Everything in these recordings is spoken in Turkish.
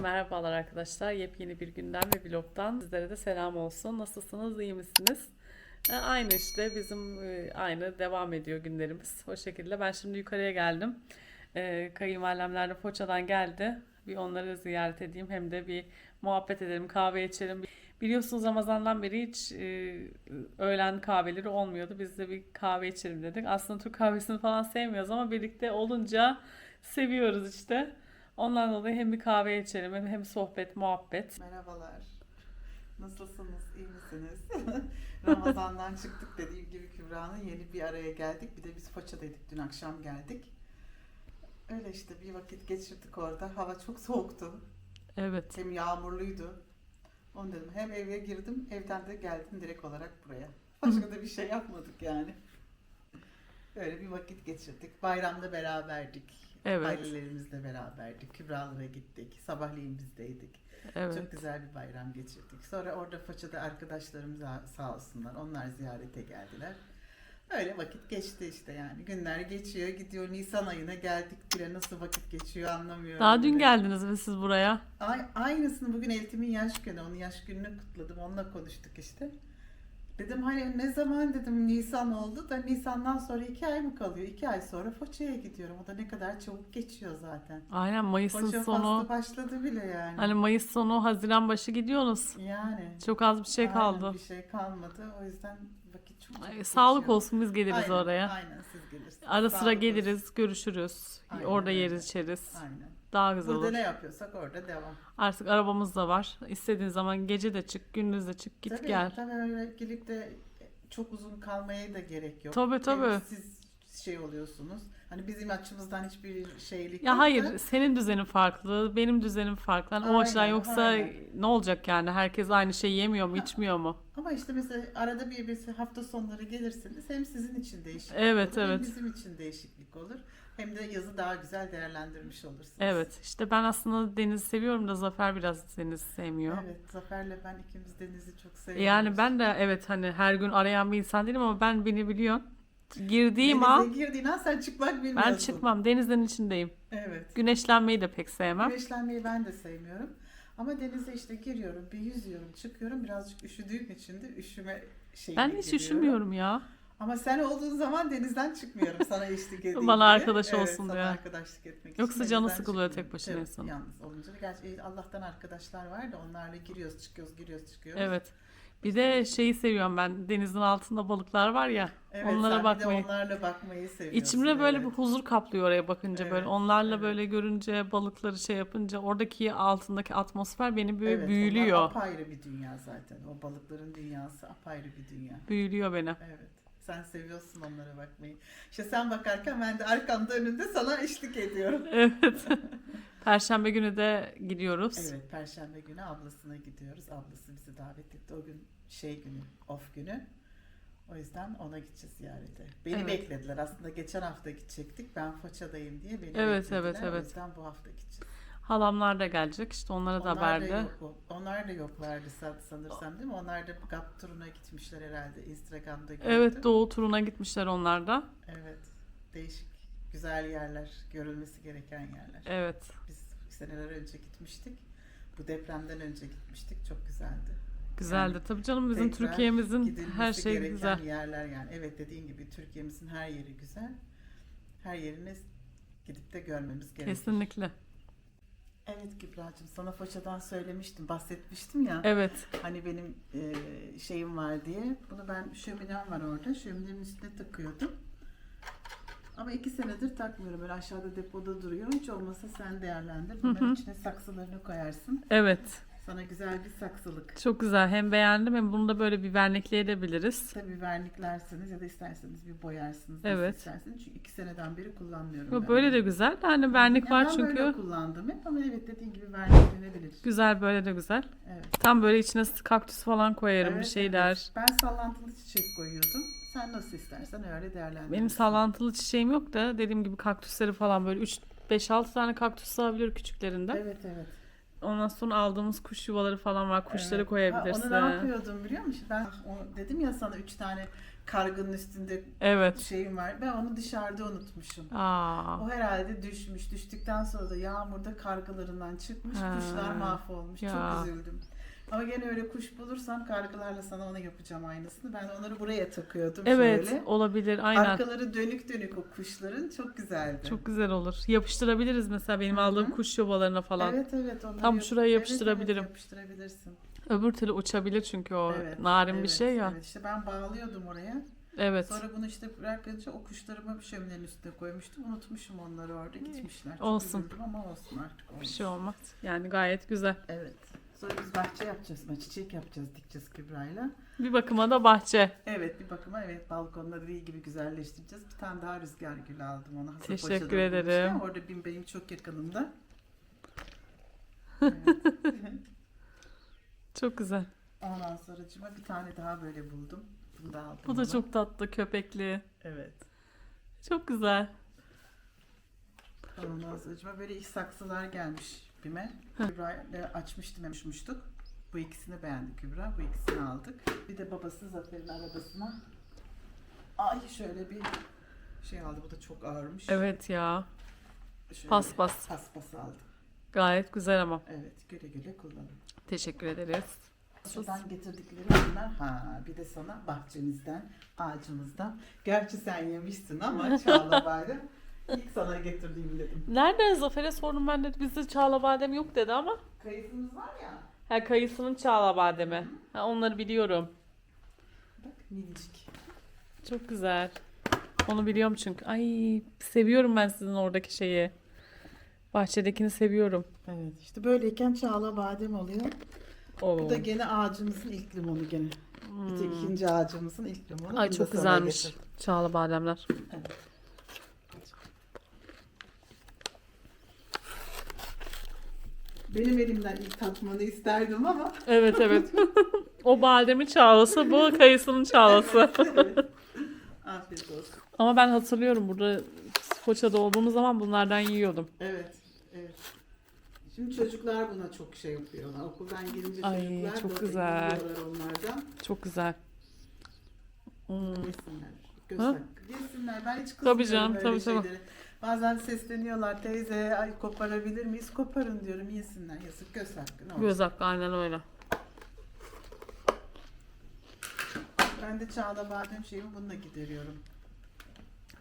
merhabalar arkadaşlar. Yepyeni bir günden ve vlogdan sizlere de selam olsun. Nasılsınız, iyi misiniz? E, Aynı işte bizim e, aynı devam ediyor günlerimiz. O şekilde ben şimdi yukarıya geldim. E, Kayınvalidemler de Foça'dan geldi. Bir onları ziyaret edeyim hem de bir muhabbet edelim, kahve içelim. Biliyorsunuz Ramazan'dan beri hiç öğlen kahveleri olmuyordu. Biz de bir kahve içelim dedik. Aslında Türk kahvesini falan sevmiyoruz ama birlikte olunca seviyoruz işte. Ondan dolayı hem bir kahve içelim hem, hem sohbet, muhabbet. Merhabalar. Nasılsınız? İyi misiniz? Ramazan'dan çıktık dediğim gibi Kübra'nın yeni bir araya geldik. Bir de biz Foça'daydık. Dün akşam geldik. Öyle işte bir vakit geçirdik orada. Hava çok soğuktu. Evet. Hem yağmurluydu. Onu dedim. Hem eve girdim, evden de geldim direkt olarak buraya. Başka da bir şey yapmadık yani. Öyle bir vakit geçirdik. Bayramda beraberdik. Evet. Ailelerimizle beraberdik. Kübralara gittik. Sabahleyin bizdeydik. Evet. Çok güzel bir bayram geçirdik. Sonra orada Foça'da arkadaşlarımız sağ- olsunlar. Onlar ziyarete geldiler. Öyle vakit geçti işte yani. Günler geçiyor gidiyor. Nisan ayına geldik bile nasıl vakit geçiyor anlamıyorum. Daha dün bile. geldiniz mi siz buraya? Ay- aynısını bugün Eltim'in yaş günü. Onun yaş gününü kutladım. Onunla konuştuk işte. Dedim hani ne zaman dedim Nisan oldu da Nisan'dan sonra iki ay mı kalıyor? İki ay sonra Foça'ya gidiyorum. O da ne kadar çabuk geçiyor zaten. Aynen Mayıs'ın Foça sonu. başladı bile yani. Hani Mayıs sonu, Haziran başı gidiyorsunuz. Yani. Çok az bir şey Aynen, kaldı. bir şey kalmadı. O yüzden vakit çok Ay, çabuk Sağlık geçiyor. olsun biz geliriz Aynen, oraya. Aynen siz gelirsiniz. Ara sıra geliriz, olsun. görüşürüz. Aynen Orada yeriz, içeriz. Aynen. Daha güzel Burada olur. ne yapıyorsak orada devam. Artık arabamız da var. İstediğin zaman gece de çık, gündüz de çık, git tabii, gel. Tabii öyle gelip de çok uzun kalmaya da gerek yok. Tabii, tabii. Hem siz şey oluyorsunuz. Hani bizim açımızdan hiçbir şeylik Ya yok da- hayır, senin düzenin farklı, benim düzenim farklı. Hani o açıdan Aynen, yoksa aynen. ne olacak yani? Herkes aynı şeyi yemiyor mu, içmiyor mu? Ama işte mesela arada bir birisi hafta sonları gelirsiniz. Hem sizin için değişiklik Evet, olur, hem evet. bizim için değişiklik olur. Hem de yazı daha güzel değerlendirmiş olursunuz. Evet, işte ben aslında denizi seviyorum da Zafer biraz denizi sevmiyor. Evet, Zafer'le ben ikimiz denizi çok seviyoruz. Yani ben de evet hani her gün arayan bir insan değilim ama ben beni biliyorsun. Girdiğim Denize an girdiğin an sen çıkmak bilmiyorsun. ben çıkmam. Denizin içindeyim. Evet. Güneşlenmeyi de pek sevmem. Güneşlenmeyi ben de sevmiyorum. Ama denize işte giriyorum, bir yüzüyorum, çıkıyorum. Birazcık üşüdüğüm için de üşüme şeyine Ben hiç giriyorum. üşümüyorum ya. Ama sen olduğun zaman denizden çıkmıyorum sana eşlik edeyim Bana diye. arkadaş evet, olsun sana diye. arkadaşlık etmek için Yoksa canı denizden sıkılıyor çıkmıyorum. tek başına Evet, insanın. Yalnız olunca gerçi e, Allah'tan arkadaşlar var da onlarla giriyoruz, çıkıyoruz, giriyoruz, çıkıyoruz. Evet. Bir de şeyi seviyorum ben. Denizin altında balıklar var ya. Evet, onlara sen bakmayı. Bir de onlarla bakmayı seviyorsun. İçimde böyle evet. bir huzur kaplıyor oraya bakınca böyle. Evet, Onlarla evet. böyle görünce balıkları şey yapınca oradaki altındaki atmosfer beni böyle Evet, büyülüyor. Onlar apayrı bir dünya zaten. O balıkların dünyası apayrı bir dünya. Büyülüyor beni. Evet. Sen seviyorsun onlara bakmayı. İşte sen bakarken ben de arkamda önünde sana eşlik ediyorum. Evet. Perşembe günü de gidiyoruz. Evet, Perşembe günü ablasına gidiyoruz. Ablası bizi davet etti. O gün şey günü, off günü. O yüzden ona gideceğiz ziyarete. Beni Evet. beklediler. Aslında geçen hafta gidecektik. Ben Foça'dayım diye beni Evet, beklediler. evet, O evet. yüzden bu hafta gideceğiz. Halamlar da gelecek. İşte onlara da haber de. yok, onlar da yoklardı san- sanırsam değil mi? Onlar da GAP turuna gitmişler herhalde. Instagram'da gördüm. Evet doğu turuna gitmişler onlar da. Evet. Değişik, güzel yerler, görülmesi gereken yerler. Evet. Biz seneler önce gitmiştik. Bu depremden önce gitmiştik. Çok güzeldi. Güzeldi. Tabii canım bizim tekrar Türkiye'mizin Gidilmesi her şey gereken güzel. yerler yani. Evet dediğin gibi Türkiye'mizin her yeri güzel. Her yerini gidip de görmemiz gerekiyor. Kesinlikle. Evet Kübra'cığım sana Foça'dan söylemiştim, bahsetmiştim ya. Evet. Hani benim e, şeyim var diye. Bunu ben şöminem var orada. Şöminenin üstüne takıyordum. Ama iki senedir takmıyorum. Böyle aşağıda depoda duruyor. Hiç olmasa sen değerlendir. Bunların içine saksılarını koyarsın. Evet. Sana güzel bir saksılık. Çok güzel. Hem beğendim hem bunu da böyle bir vernekleyebiliriz. Tabii verniklersiniz ya da isterseniz bir boyarsınız. Evet. isterseniz. Çünkü iki seneden beri kullanmıyorum. Yo, ben Böyle de güzel. Hani vernik Ya var ben böyle çünkü. kullandım hep ama evet dediğin gibi verniklenebilir. Güzel böyle de güzel. Evet. Tam böyle içine kaktüs falan koyarım bir Evet, şeyler. evet. Ben sallantılı çiçek koyuyordum. Sen nasıl istersen öyle değerlendirirsin. Benim sallantılı çiçeğim yok da dediğim gibi kaktüsleri falan böyle 3 5-6 tane kaktüs sığabiliyor küçüklerinden. Evet evet. Ondan sonra aldığımız kuş yuvaları falan var. Kuşları Evet. koyabilirsin. Ha, onu ne yapıyordum biliyor musun? Ben o, dedim ya sana üç tane kargının üstünde Evet. şeyim var. Ben onu dışarıda unutmuşum. Aa. O herhalde düşmüş. Düştükten sonra da yağmurda kargalarından çıkmış. Ha. Kuşlar mahvolmuş. Ya. Çok üzüldüm. Ama gene öyle kuş bulursam kargalarla sana onu yapacağım aynısını. Ben onları buraya takıyordum Evet, şöyle. olabilir. Aynen. Arkaları dönük dönük o kuşların. Çok güzeldi. Çok güzel olur. Yapıştırabiliriz mesela benim Hı hı. aldığım kuş yuvalarına falan. Evet evet. onları Tam yap- şuraya Evet, yapıştırabilirim. Evet, yapıştırabilirsin. Öbür türlü uçabilir çünkü o Evet, narin bir evet, şey ya. Evet işte ben bağlıyordum oraya. Evet. Sonra bunu işte bırakınca o kuşlarımı bir şöminenin üstüne koymuştum. Unutmuşum onları orada gitmişler. Çok Olsun. üzüldüm ama olsun artık Bir olmuş. şey olmaz. Yani gayet güzel. Evet. Sonra biz bahçe yapacağız. ama Çiçek yapacağız, dikeceğiz Kübra'yla. Bir bakıma da bahçe. Evet bir bakıma evet balkonları iyi gibi güzelleştireceğiz. Bir tane daha rüzgar gülü aldım ona. Hazır Teşekkür ederim. Orada bin benim çok yakınımda. Evet. Çok güzel. Ondan sonra bir tane daha böyle buldum. Bunu da aldım. Bu da ona. çok tatlı köpekli. Evet. Çok güzel. Ondan sonra böyle ilk saksılar gelmiş bime. Kübra'yla açmıştım, yapmıştık. Bu ikisini beğendi Kübra. Bu ikisini aldık. Bir de babası Zafer'in arabasına. Ay şöyle bir şey aldı. Bu da çok ağırmış. Evet ya. Şöyle Paspas. Paspas aldım. Gayet güzel ama. Evet güle güle kullanın. Teşekkür ederiz. Şuradan getirdikleri bunlar. Ha bir de sana bahçemizden, ağacımızdan. Gerçi sen yemişsin ama Çağla Bayram. İlk sana getirdiğim dedim. Nereden Zafer'e sordum ben de bizde çağla badem yok dedi ama. Kayısımız var ya. Ha kayısının çağla bademi. Ha, onları biliyorum. Bak minicik. Çok güzel. Onu biliyorum çünkü. Ay seviyorum ben sizin oradaki şeyi. Bahçedekini seviyorum. Evet işte böyleyken çağla badem oluyor. Oo. Bu da gene ağacımızın ilk limonu gene. Bir tek ikinci ağacımızın ilk limonu. Hmm. Ay Bunu da çok sana güzelmiş. getirdim. Çağla bademler. Benim elimden ilk tatmanı isterdim ama. Evet evet. o bademin çağlası, bu kayısının çağlası. evet. Afiyet olsun. Ama ben hatırlıyorum burada Foça'da olduğumuz zaman bunlardan yiyordum. Evet. Evet. Şimdi çocuklar buna çok şey yapıyorlar. Okuldan gelince Ay, çocuklar çok da güzel. onlardan. Çok güzel. Hmm. Yesinler. Göz Ha? hakkı. Yesinler. Ben hiç Tabii kızmıyorum canım, öyle tabii, tabii. Bazen sesleniyorlar teyze ay koparabilir miyiz? Koparın diyorum yesinler. Yazık göz hakkı. Ne olacak? Göz hakkı aynen öyle. Ben de çağla badem şeyimi bununla gideriyorum.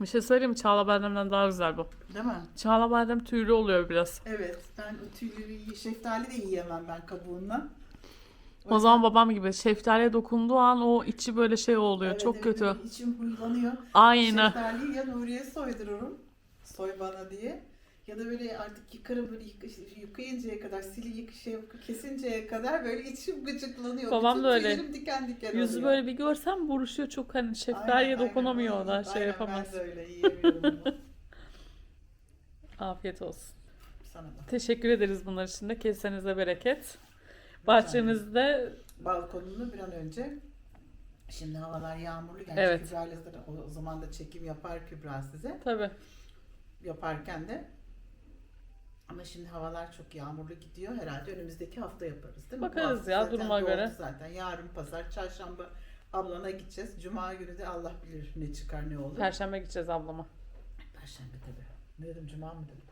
Bir şey söyleyeyim mi? Çağla bademden daha güzel bu. Değil mi? Çağla badem tüylü oluyor biraz. Evet. Ben o yiy- şeftali de yiyemem ben kabuğundan. O zaman babam gibi şeftaliye dokunduğu an o içi böyle şey oluyor. Evet, Çok evet, kötü. içim huylanıyor. Aynı. Şeftaliyi ya Nuriye soydururum. Soy bana diye. Ya da böyle artık yıkarım böyle yık- yıkayıncaya kadar, sili yık şey kesinceye kadar böyle içim gıcıklanıyor. Babam Bütün da öyle. tüylerim diken diken Yüzü oluyor. böyle bir görsem buruşuyor çok hani şeftaliye dokunamıyor aynen, da şey aynen, yapamaz. Ben de öyle yiyemiyorum bunu. Afiyet olsun. Sana da. Teşekkür ederiz bunlar için de. Kesenize bereket. Bahçenizde Balkonunu bir an önce Şimdi havalar yağmurlu gerçi Evet. Kübra ile o zaman da çekim yapar Kübra size. tabii Yaparken de ama şimdi havalar çok yağmurlu gidiyor. Herhalde önümüzdeki hafta yaparız değil mi? Bakarız ya, zaten duruma göre. Zaten yarın pazar, çarşamba ablana gideceğiz. Cuma günü de Allah bilir ne çıkar ne olur. Perşembe gideceğiz ablama. Perşembe tabii. Ne dedim cuma mı dedim?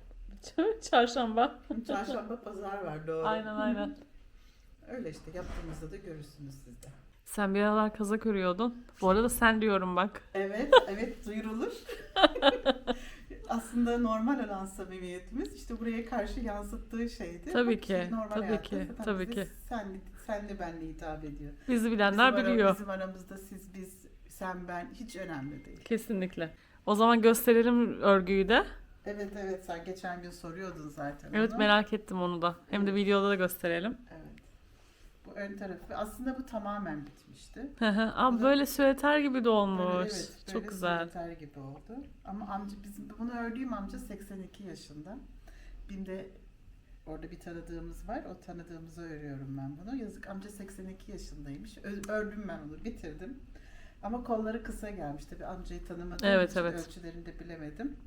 Çarşamba. Çarşamba pazar var doğru. Aynen aynen. Öyle işte yaptığımızda da görürsünüz siz de. Sen bir aralar kazak örüyordun. Bu arada sen diyorum bak. Evet, evet duyurulur. Aslında normal olan samimiyetimiz işte buraya karşı yansıttığı şeydi. Tabii Bak, ki, normal tabii ki, tabii ki. Senli, senli benli hitap ediyor. Bizi bilenler bizim ara- biliyor. bizim aramızda siz, biz, sen, ben hiç önemli değil. Kesinlikle. O zaman gösterelim örgüyü de. Evet evet sen geçen gün soruyordun zaten Evet onu. merak ettim onu da. Hem de videoda da gösterelim. Evet. Ön tarafı aslında bu tamamen bitmişti. Aa, Bu da- böyle süveter gibi de Böyle, olmuş. evet, Çok böyle güzel. süveter gibi oldu. Ama amca bizim bunu ördüğüm amca 82 yaşında. BİM'de orada bir tanıdığımız var. O tanıdığımıza örüyorum ben bunu. Yazık amca 82 yaşındaymış. Ö- Ördüm ben onu, bitirdim. Ama kolları kısa gelmiş. Tabii amcayı tanımadığım Evet, için evet. ölçülerini de bilemedim.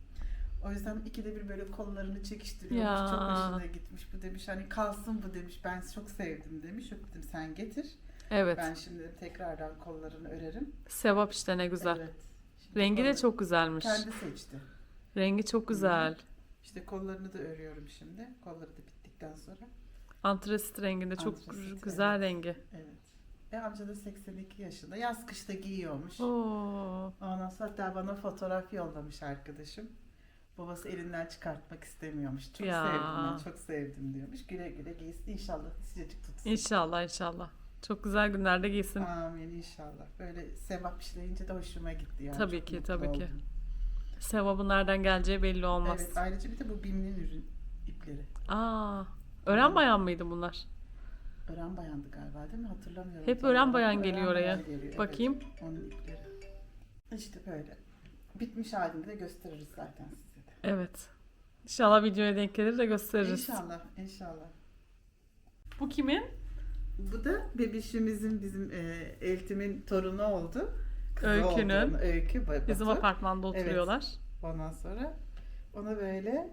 O yüzden ikide bir böyle kollarını çekiştiriyormuş. Ya. Çok hoşuna gitmiş. Bu demiş hani kalsın bu demiş. Ben çok sevdim demiş. Yok dedim sen getir. Evet. Ben şimdi tekrardan kollarını örerim. Sevap işte ne güzel. Evet. Şimdi Rengi de çok güzelmiş. Kendi seçti. Rengi çok güzel. İşte kollarını da örüyorum şimdi. Kolları da bittikten sonra. Antrasit renginde çok Antrasit, güzel evet. rengi. Evet. E amca da 82 yaşında. Yaz kışta giyiyormuş. Oo. Ondan sonra hatta bana fotoğraf yollamış arkadaşım. Babası elinden çıkartmak istemiyormuş. Çok Ya. sevdim ben, çok sevdim diyormuş. Güle güle giysin inşallah sıcacık tutsun. İnşallah inşallah. Çok güzel günlerde giysin. Amin inşallah. Böyle sevap işleyince de hoşuma gitti yani. Tabii Çok ki, tabii ki. oldum. Sevabın nereden geleceği belli olmaz. Evet ayrıca bir de bu BİM'in ürün ipleri. Aa. Ören bayan mıydı bunlar? Ören bayandı galiba değil mi? Hatırlamıyorum. Hep tam ören olarak. bayan geliyor oraya. bayan geliyor, evet. Bakayım. Onun ipleri. İşte böyle. Bitmiş halini de gösteririz zaten size. Evet. İnşallah videoya denk gelir de gösteririz. İnşallah, inşallah. Bu kimin? Bu da bebişimizin bizim e, eltimin torunu oldu. Kızı Öykünün. oldu Öykü. Ba- Bizim apartmanda Evet. oturuyorlar. Ondan sonra ona böyle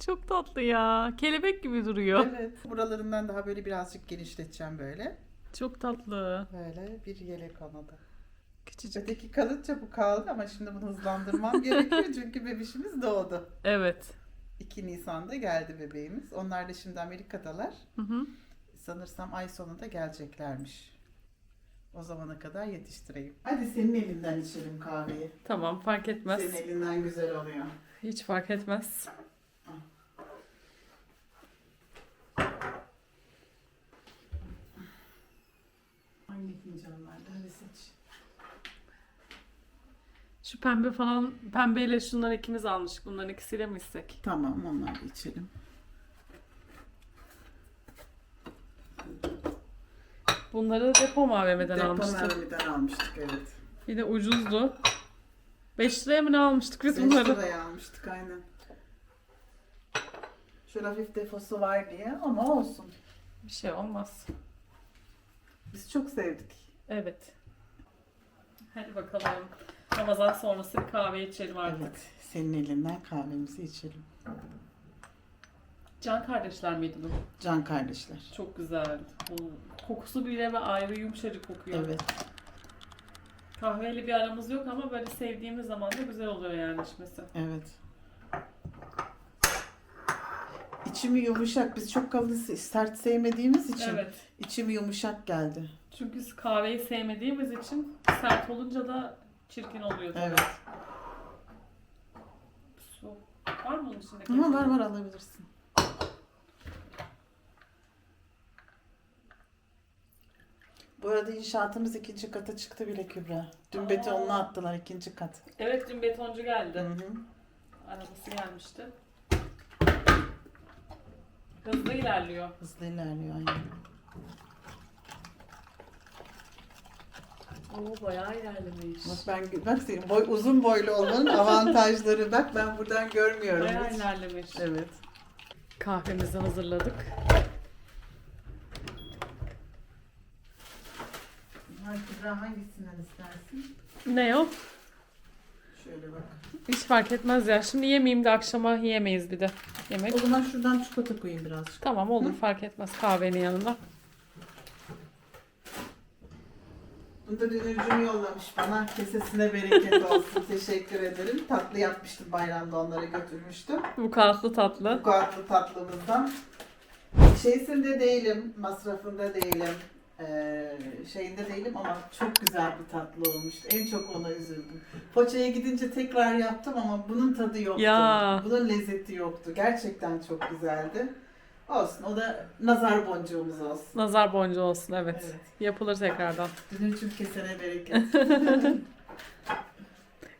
Çok tatlı ya. Kelebek gibi duruyor. evet buralarından daha böyle birazcık genişleteceğim böyle. Çok tatlı. Böyle bir yelek ona da. Küçücük. Öteki kalınca bu kaldı ama şimdi bunu hızlandırmam gerekiyor çünkü bebişimiz doğdu. Evet. 2 Nisan'da geldi bebeğimiz. Onlar da şimdi Amerika'dalar. Hı hı. Sanırsam ay sonunda geleceklermiş. O zamana kadar yetiştireyim. Hadi senin elinden içelim kahveyi. Tamam fark etmez. Senin elinden güzel oluyor. Hiç fark etmez. Hangi fincanlardan hadi seç. Şu pembe falan, pembeyle şunları ikimiz almıştık. Bunların ikisiyle mi içsek? Tamam onları içelim. Bunları depo AVM'den Depo almıştık. Merve'den almıştık evet. Bir de ucuzdu. 5 liraya mı ne almıştık biz 5 bunları? liraya almıştık aynen. Şöyle hafif defosu var diye ama olsun. Bir şey olmaz. Biz çok sevdik. Evet. Hadi bakalım. Ramazan sonrası bir kahve içelim artık. Evet. Senin elinden kahvemizi içelim. Can kardeşler miydi bu? Can kardeşler. Çok güzel. Bu kokusu bile ve ayrı yumuşacık kokuyor. Evet. Kahveyle bir aramız yok ama böyle sevdiğimiz zaman da güzel oluyor yani içmesi. Evet. İçimi yumuşak. Biz çok kalın sert sevmediğimiz için Evet. içimi yumuşak geldi. Çünkü kahveyi sevmediğimiz için sert olunca da çirkin oluyor. tabii. Evet. Su. Var mı onun içinde? Ama var var alabilirsin. Bu arada inşaatımız ikinci kata çıktı bile Kübra. Dün Aa. betonunu attılar ikinci kat. Evet dün betoncu geldi. Hı hı. Arabası gelmişti. Hızlı ilerliyor. Hızlı ilerliyor aynen. Oo bayağı ilerlemiş. Bak ben bak senin boy uzun boylu olmanın avantajları. Bak ben buradan görmüyorum. Bayağı hiç. ilerlemiş. Evet. Kahvemizi hazırladık. Ha, Kübra hangisinden istersin? Ne o? Şöyle bak. Hiç fark etmez ya. Şimdi yemeyeyim de akşama yiyemeyiz bir de. Yemek. O zaman şuradan çikolata koyayım birazcık. Tamam olur fark etmez kahvenin yanında. Bunu da dünürcüm yollamış bana. Kesesine bereket olsun. Teşekkür ederim. Tatlı yapmıştım bayramda onlara götürmüştüm. Bu katlı tatlı. Bu kadar tatlımızdan. Şeysinde değilim, masrafında değilim, ee, şeyinde değilim ama çok güzel bir tatlı olmuştu. En çok ona üzüldüm. Poça'ya gidince tekrar yaptım ama bunun tadı yoktu. Ya. Bunun lezzeti yoktu. Gerçekten çok güzeldi. Olsun o da nazar boncuğumuz olsun. Nazar boncuğu olsun evet. Evet. Yapılır tekrardan. Dünürcüm kesene bereket.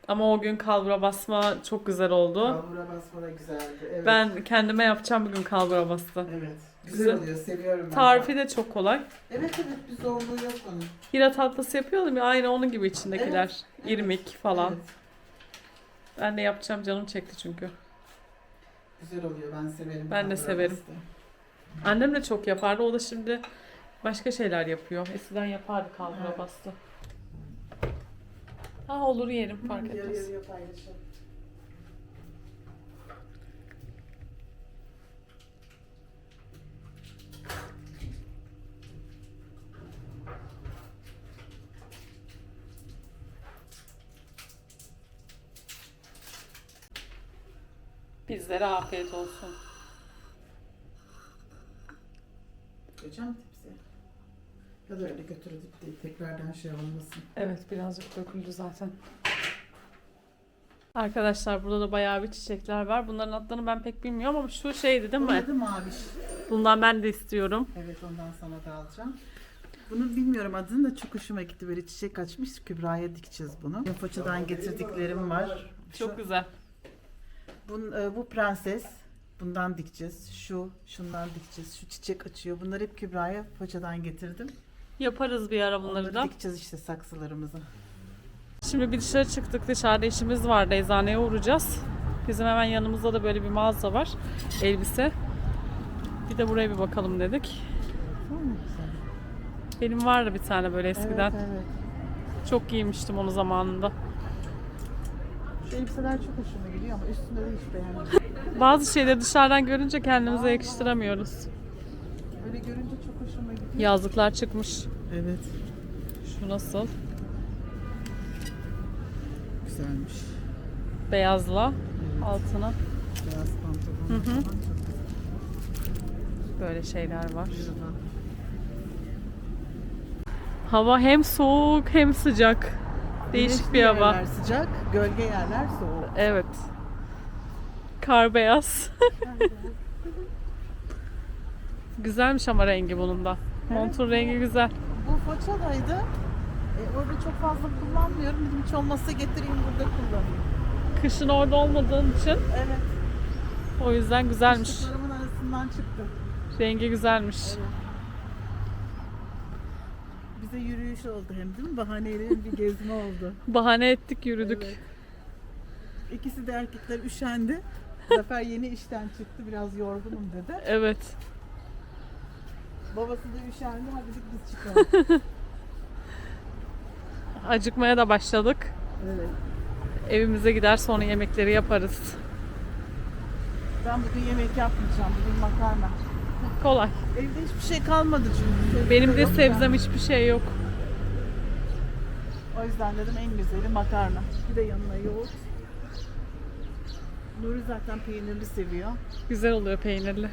Ama o gün kalbura basma çok güzel oldu. Kavura basma da güzeldi. Evet. Ben kendime yapacağım bugün kalbura bastı. Evet. Güzel, Güzel. oluyor. Seviyorum ben. Tarifi de çok kolay. Evet evet bir zorluğu yok onun. Hira tatlısı yapıyordum ya aynı onun gibi içindekiler. evet. İrmik falan. Evet. Ben de yapacağım canım çekti çünkü. Güzel oluyor. Ben severim. Ben de severim. bastı. Annem de çok yapardı. O da şimdi başka şeyler yapıyor. Eskiden yapardı kaldıra evet. bastı. Ha olur yerim fark etmez. Bizlere afiyet olsun. Koyacağım tepsiye. Ya da öyle götürüp de tekrardan şey olmasın. Evet birazcık döküldü zaten. Arkadaşlar burada da bayağı bir çiçekler var. Bunların adlarını ben pek bilmiyorum ama şu şeydi değil mi? adı maviş. Bundan ben de istiyorum. Evet ondan sana da alacağım. Bunu bilmiyorum adını da çok hoşuma gitti. Böyle çiçek açmış. Kübra'ya dikeceğiz bunu. Foça'dan getirdiklerim var. Çok Şu- güzel. Bun, e, bu prenses. Bundan dikeceğiz. Şu, şundan dikeceğiz. Şu çiçek açıyor. Bunları hep Kübra'ya Foça'dan getirdim. Yaparız bir ara bunları Onları da. dikeceğiz işte saksılarımızı. Şimdi bir dışarı çıktık. Dışarıda işimiz vardı. Eczaneye uğrayacağız. Bizim hemen yanımızda da böyle bir mağaza var. Elbise. Bir de buraya bir bakalım dedik. Benim vardı bir tane böyle eskiden. Evet, evet. Çok giymiştim onu zamanında. Şu elbiseler çok hoşuma gidiyor ama üstünde de hiç beğenmedim. Bazı şeyleri dışarıdan görünce kendimize yakıştıramıyoruz. Böyle görünce çok hoşuma gidiyor. Yazlıklar çıkmış. Evet. Şu nasıl? Güzelmiş. Beyazla Evet. altına Beyaz pantolon Hı hı. böyle şeyler var. Hava hem soğuk hem sıcak. Değişik Güneşli bir hava. yerler sıcak, gölge yerler soğuk. Evet. Kar beyaz. Güzelmiş ama rengi bunun da. Montun rengi güzel. Bu Foça'daydı. E, orada çok fazla kullanmıyorum. Dedim hiç olmazsa getireyim burada kullanayım. Kışın orada olmadığın için Evet. o yüzden güzelmiş. Işıklarımın arasından çıktı. Rengi güzelmiş. Evet. Bize yürüyüş oldu hem değil mi? Bahaneyle bir gezme oldu. Bahane ettik yürüdük. Evet. İkisi de erkekler üşendi. Zafer yeni işten çıktı. Biraz yorgunum dedi. Evet. Babası da üşendi. Hadi dedik biz çıkalım. Acıkmaya da başladık. evet. Evimize gider sonra yemekleri yaparız. Ben bugün yemek yapmayacağım. Bugün makarna. Kolay. Evde hiçbir şey kalmadı çünkü. Sebze Benim de yok sebzem hiçbir şey yok. O yüzden dedim en güzeli makarna. Bir de yanına yoğurt. Nuri zaten peynirli seviyor. Güzel oluyor peynirli.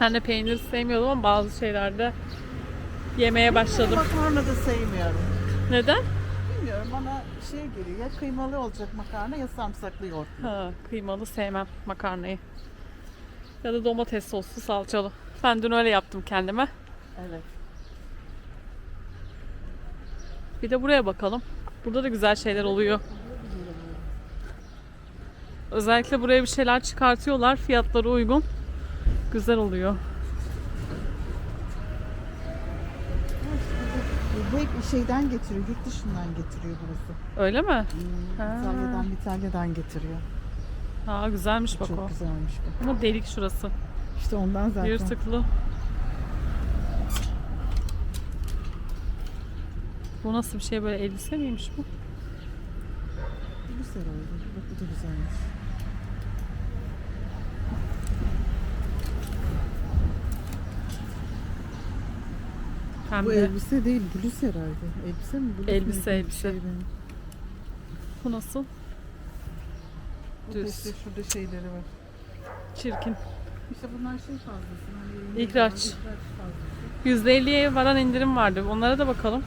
Ben de peynir sevmiyordum ama bazı şeylerde yemeye başladım. Makarna da sevmiyorum. Neden? Bilmiyorum bana şey geliyor. Ya kıymalı olacak makarna ya sarımsaklı yoğurt. Ha, kıymalı sevmem makarnayı. Ya da domates soslu salçalı. Ben dün öyle yaptım kendime. Evet. Bir de buraya bakalım. Burada da güzel şeyler oluyor. Özellikle buraya bir şeyler çıkartıyorlar. Fiyatları uygun. Güzel oluyor. Bu hep şeyden getiriyor. Yurt dışından getiriyor burası. Öyle mi? Hmm, Ha. İtalya'dan İtalya'dan getiriyor. Ha güzelmiş bak Çok o. güzelmiş bu. Ama delik şurası. İşte ondan zaten. Yırtıklı. Bu nasıl bir şey böyle elbise miymiş bu? Güzel oldu. Bak bu da güzelmiş. Bu Pembe. elbise değil, bluz herhalde. Elbise mi? Bluz Elbise? Bir elbise. şey. Bu nasıl? Bu Düz. işte şurada şeyleri var. Çirkin. İşte bunlar şey fazlası. Hani fazlası. %50'ye varan indirim vardı. Onlara da bakalım.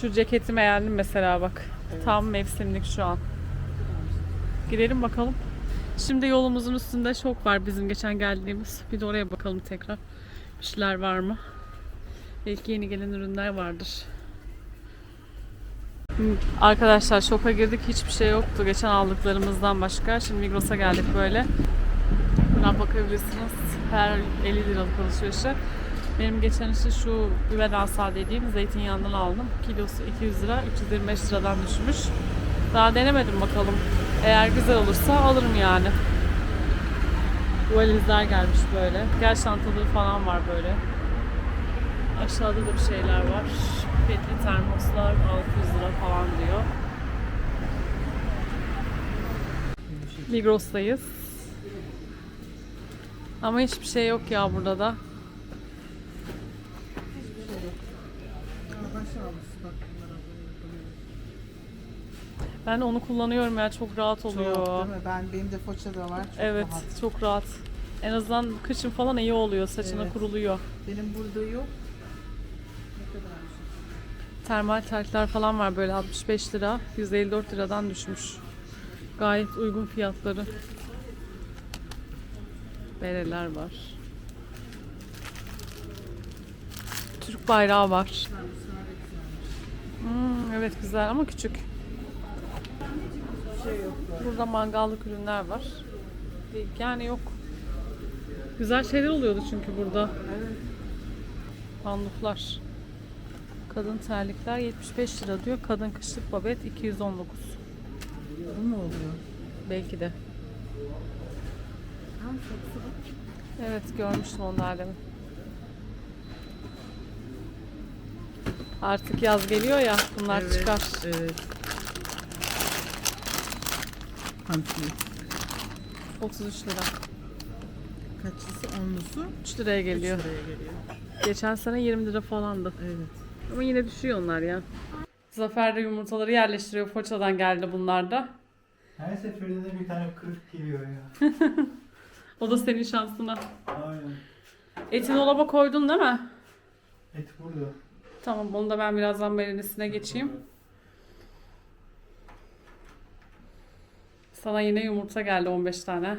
Şu ceketimi beğendim mesela bak. Evet. Tam mevsimlik şu an. Girelim bakalım. Şimdi yolumuzun üstünde şok var bizim geçen geldiğimiz. Bir de oraya bakalım tekrar. Bir şeyler var mı? Belki yeni gelen ürünler vardır. Arkadaşlar şoka girdik. Hiçbir şey yoktu geçen aldıklarımızdan başka. Şimdi Migros'a geldik böyle. Buradan bakabilirsiniz. Her 50 liralık alışverişe. Benim geçen işte şu güven asa dediğim zeytinyağından aldım. Kilosu 200 lira, 325 liradan düşmüş. Daha denemedim bakalım. Eğer güzel olursa alırım yani. Valizler gelmiş böyle. Gel çantaları falan var böyle. Aşağıda da bir şeyler var. Petli termoslar 600 lira falan diyor. Migros'tayız. Ama hiçbir şey yok ya burada da. Ben onu kullanıyorum ya çok rahat oluyor. Çok, değil mi? Ben benim de foça da var. Çok evet rahat. çok rahat. En azından kışın falan iyi oluyor. Saçına Evet. kuruluyor. Benim burada yok. Ne kadarmış? Termal terkler falan var böyle 65 lira. 154 liradan düşmüş. Gayet uygun fiyatları. Bereler var. Türk bayrağı var. Hmm, evet güzel ama küçük. Şey yok. Burada mangallık ürünler var. Yani yok. Güzel şeyler oluyordu çünkü burada. Evet. Panduflar. Kadın terlikler 75 lira diyor. Kadın kışlık babet 219. Bu mu oluyor? Belki de. Evet görmüştüm onları. Artık yaz geliyor ya bunlar Evet, çıkar. Evet. Pantolon. 33 lira. Kaçlısı? Onlusu? 3 liraya geliyor. Üç liraya geliyor. Geçen sene 20 lira falandı. Evet. Ama yine düşüyor onlar ya. Zafer de yumurtaları yerleştiriyor. Foça'dan geldi bunlar da. Her seferinde bir tane kırık geliyor ya. O da senin şansına. Aynen. Eti dolaba koydun değil mi? Et burada. Tamam bunu da ben birazdan marinesine geçeyim. Sana yine yumurta geldi 15 tane.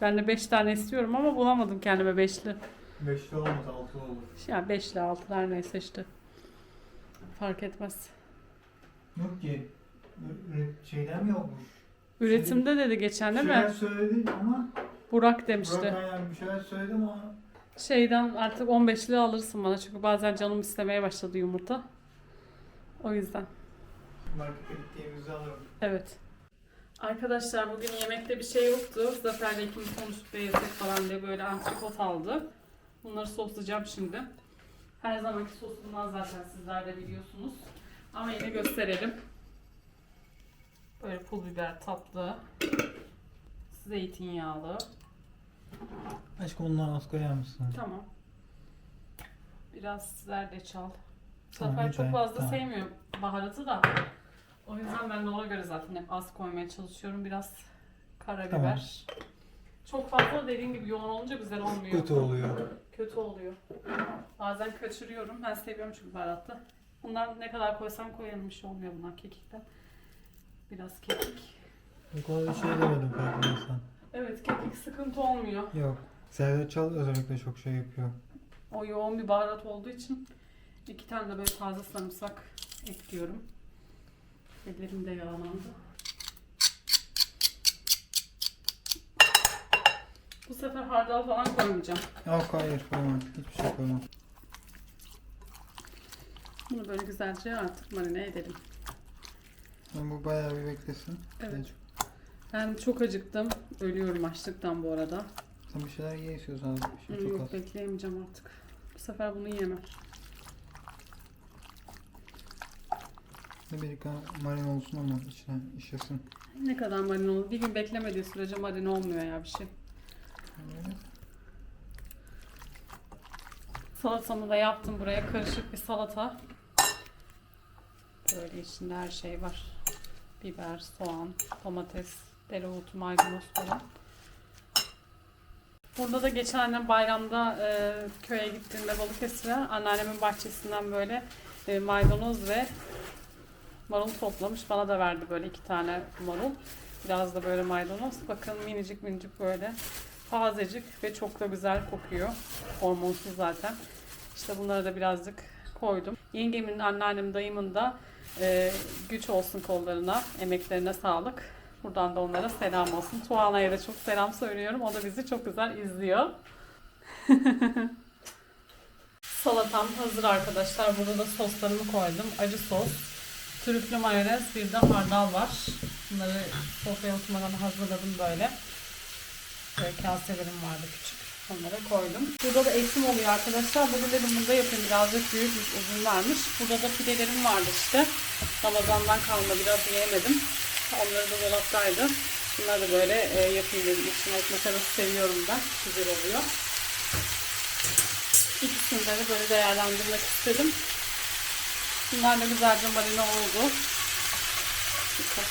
Ben de 5 tane istiyorum ama bulamadım kendime beşli. Beşli olmaz altı olur. Ya beşli altılar neyse işte. Fark etmez. Yok ki. Ü- Şeyden mi yokmuş? Üretimde dedi geçen değil Bir şeyler mi? söyledin ama Burak demişti. Burak aynen bir şeyler söyledim ama Şeyden artık 15'li alırsın bana çünkü bazen canım istemeye başladı yumurta. O yüzden. markete gittiğimizde alırım. Evet. Arkadaşlar bugün yemekte bir şey yoktu. Zafer'le ikimiz konuşup da yesek falan diye böyle antrikot aldı. Bunları soslayacağım şimdi. Her zamanki sosumdan zaten sizler de biliyorsunuz. Ama yine gösterelim. Böyle pul biber tatlı. Zeytinyağlı. Aşkım bundan az koyar mısın? Tamam. Biraz zerdeçal. Tamam, Zafer çok fazla Tamam. sevmiyor baharatı da. O yüzden ben de ona göre zaten hep az koymaya çalışıyorum. Biraz karabiber. Çok fazla dediğim gibi yoğun olunca güzel olmuyor. Kötü oluyor. Kötü oluyor. Bazen kaçırıyorum. Ben seviyorum çünkü baharatı. Bundan ne kadar koysam koyarım bir şey olmuyor bundan kekikten. Biraz kekik. Bu kadar şey demedim farkındaysan. Evet kekik sıkıntı olmuyor. Yok. Zerdeçal özellikle çok şey yapıyor. O yoğun bir baharat olduğu için iki tane de böyle taze sarımsak ekliyorum. Ellerim de yağlandı. Bu sefer hardal falan koymayacağım. Yok hayır koymam. Hiçbir şey koymam. Bunu böyle güzelce artık marine edelim. Ama bu bayağı bir beklesin. Evet. Ben çok acıktım. Ölüyorum açlıktan bu arada. Sen bir şeyler ye istiyorsan. Çok Yok az. bekleyemeyeceğim artık. Bu sefer bunu yiyemem. Amerika marin olsun ama içine işesin. Ne kadar marine olur? Bir gün beklemediği sürece marine olmuyor ya bir şey. Evet. Salatamı da yaptım buraya. Karışık bir salata. Böyle içinde her şey var. Biber, soğan, domates, dereotu, maydanoz falan. Burada da geçen bayramda e, köye gittiğimde Balıkesir'e anneannemin bahçesinden böyle e, maydanoz ve marul toplamış. Bana da verdi böyle iki tane marul. Biraz da böyle maydanoz. Bakın minicik minicik böyle tazecik ve çok da güzel kokuyor. Hormonsuz zaten. İşte bunları da birazcık koydum. Yengemin, anneannem, dayımın da e, güç olsun kollarına, emeklerine sağlık. Buradan da onlara selam olsun. Tuana'ya da çok selam söylüyorum. O da bizi çok güzel izliyor. Salatam hazır arkadaşlar. Burada da soslarımı koydum. Acı sos, trüflü mayonez, bir de hardal var. Bunları sofraya oturmadan hazırladım böyle. Böyle kaselerim vardı küçük. Onlara koydum. Burada da esim oluyor arkadaşlar. Bugün dedim bunda yapayım. Birazcık büyükmüş, uzun vermiş. Burada da pidelerim vardı işte. Ramazandan kalma biraz yiyemedim. Onları da dolaptaydı. Bunları da böyle e, yapayım dedim. İçine ekmek arası seviyorum ben. Güzel oluyor. İkisini de böyle değerlendirmek istedim. Bunlar da güzelce marine oldu. Süper.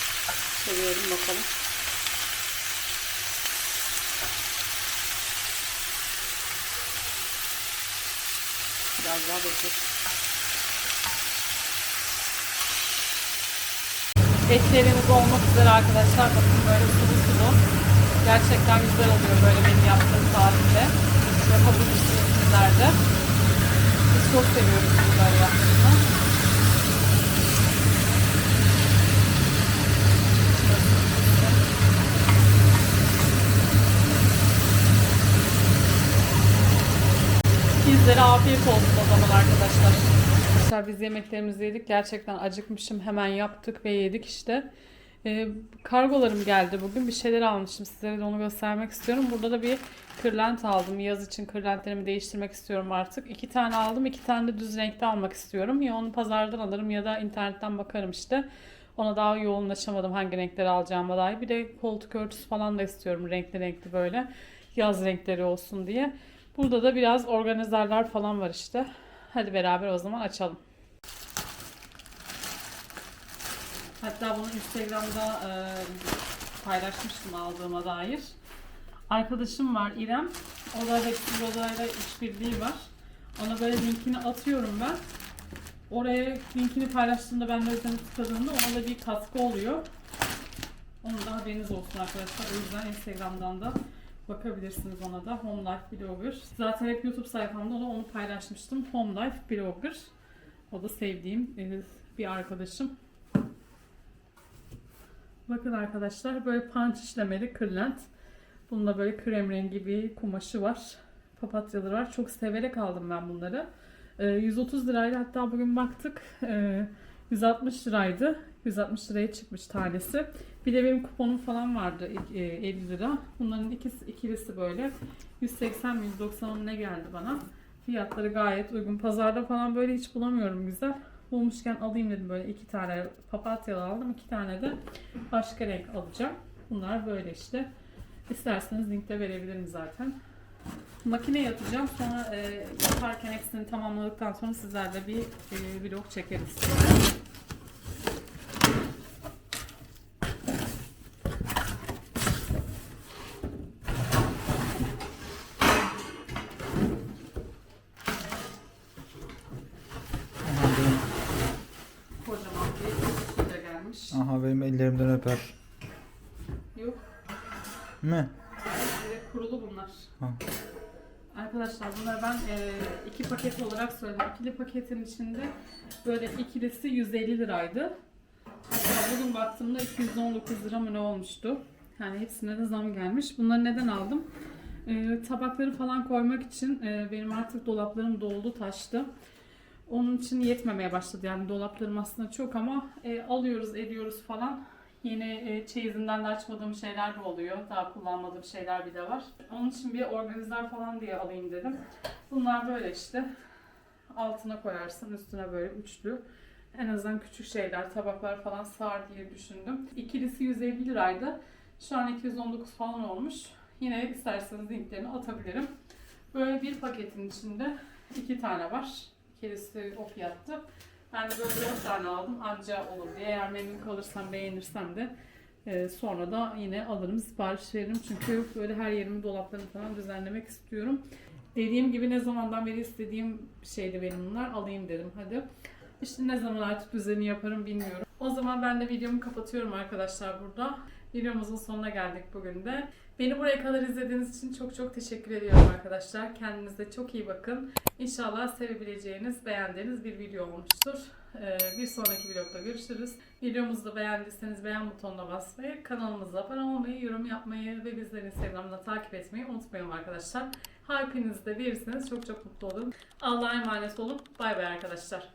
Çeviriyorum bakalım. Biraz daha beklesin. Etlerimiz olmak üzere arkadaşlar. Bakın böyle sulu sulu. Gerçekten güzel oluyor böyle benim yaptığım tarifte. Yapabilirsiniz sizler de. Biz çok seviyoruz bunu böyle Bizlere afiyet olsun o zaman arkadaşlar. Arkadaşlar biz yemeklerimizi yedik. Gerçekten acıkmışım. Hemen yaptık ve yedik işte. Ee, kargolarım geldi bugün. Bir şeyler almışım. Sizlere de onu göstermek istiyorum. Burada da bir kırlent aldım. Yaz için kırlentlerimi değiştirmek istiyorum artık. İki tane aldım. iki tane de düz renkte almak istiyorum. Ya onu pazardan alırım ya da internetten bakarım işte. Ona daha yoğunlaşamadım hangi renkleri alacağıma dair. Bir de koltuk örtüsü falan da istiyorum renkli renkli böyle. Yaz renkleri olsun diye. Burada da biraz organizerler falan var işte. Hadi beraber o zaman açalım. Hatta bunu Instagram'da e, paylaşmıştım aldığıma dair. Arkadaşım var İrem. O da Hepsi Roda'yla işbirliği var. Ona böyle linkini atıyorum ben. Oraya linkini paylaştığımda ben de üzerine tıkladığımda ona da bir katkı oluyor. Onun da haberiniz olsun arkadaşlar. O yüzden Instagram'dan da bakabilirsiniz ona da. Home Life Blogger. Zaten hep YouTube sayfamda da onu paylaşmıştım. Home Life Blogger. O da sevdiğim e, bir arkadaşım. Bakın arkadaşlar böyle punch işlemeli kırlent. Bunda böyle krem rengi bir kumaşı var. Papatyaları var. Çok severek aldım ben bunları. Ee, 130 liraydı. Hatta bugün baktık. Ee, 160 liraydı. 160 liraya çıkmış tanesi. Bir de benim kuponum falan vardı e, 50 lira. Bunların ikisi ikilisi böyle 180 mi 190 ne geldi bana. Fiyatları gayet uygun. Pazarda falan böyle hiç bulamıyorum güzel. Bulmuşken alayım dedim böyle iki tane papatyalı aldım. iki tane de başka renk alacağım. Bunlar böyle işte. İsterseniz linkte verebilirim zaten. Makineye atacağım. Sonra e, yaparken hepsini tamamladıktan sonra sizlerle bir e, vlog çekeriz. Aha benim, Kocaman bir kutu da gelmiş. aha benim ellerimden öper. Yok. Mi? Direkt kurulu bunlar. Ha. Arkadaşlar bunları ben e, iki paket olarak söyledim. İkili paketin içinde böyle ikilisi 150 liraydı. Hatta bugün baktığımda 219 lira mı ne olmuştu. Yani hepsine de zam gelmiş. Bunları neden aldım? E, tabakları falan koymak için e, benim artık dolaplarım doldu taştı. Onun için yetmemeye başladı. Yani dolaplarım aslında çok ama e, alıyoruz ediyoruz falan. Yeni e, çeyizinden de açmadığım şeyler de oluyor. Daha kullanmadığım şeyler bir de var. Onun için bir organizer falan diye alayım dedim. Bunlar böyle işte. Altına koyarsın üstüne böyle üçlü. En azından küçük şeyler, tabaklar falan sığar diye düşündüm. İkilisi 150 liraydı. Şu an 219 falan olmuş. Yine isterseniz linklerini atabilirim. Böyle bir paketin içinde iki tane var. İkilisi o fiyattı. Ben de böyle 4 tane aldım anca olur diye. Eğer memnun kalırsam beğenirsem de e, sonra da yine alırım sipariş veririm. Çünkü böyle her yerimi dolaplarını falan düzenlemek istiyorum. Dediğim gibi ne zamandan beri istediğim şeydi benim bunlar. Alayım dedim hadi. İşte ne zaman artık düzeni yaparım bilmiyorum. O zaman ben de videomu kapatıyorum arkadaşlar burada. Videomuzun sonuna geldik bugün de. Beni buraya kadar izlediğiniz için çok çok teşekkür ediyorum arkadaşlar. Kendinize çok iyi bakın. İnşallah sevebileceğiniz, beğendiğiniz bir video olmuştur. Ee, bir sonraki vlogda görüşürüz. Videomuzu da beğendiyseniz beğen butonuna basmayı, kanalımıza abone olmayı, yorum yapmayı ve bizleri Instagram'da takip etmeyi unutmayın arkadaşlar. Hepiniz de verirseniz çok çok mutlu olurum. Allah'a emanet olun. Bay bay arkadaşlar.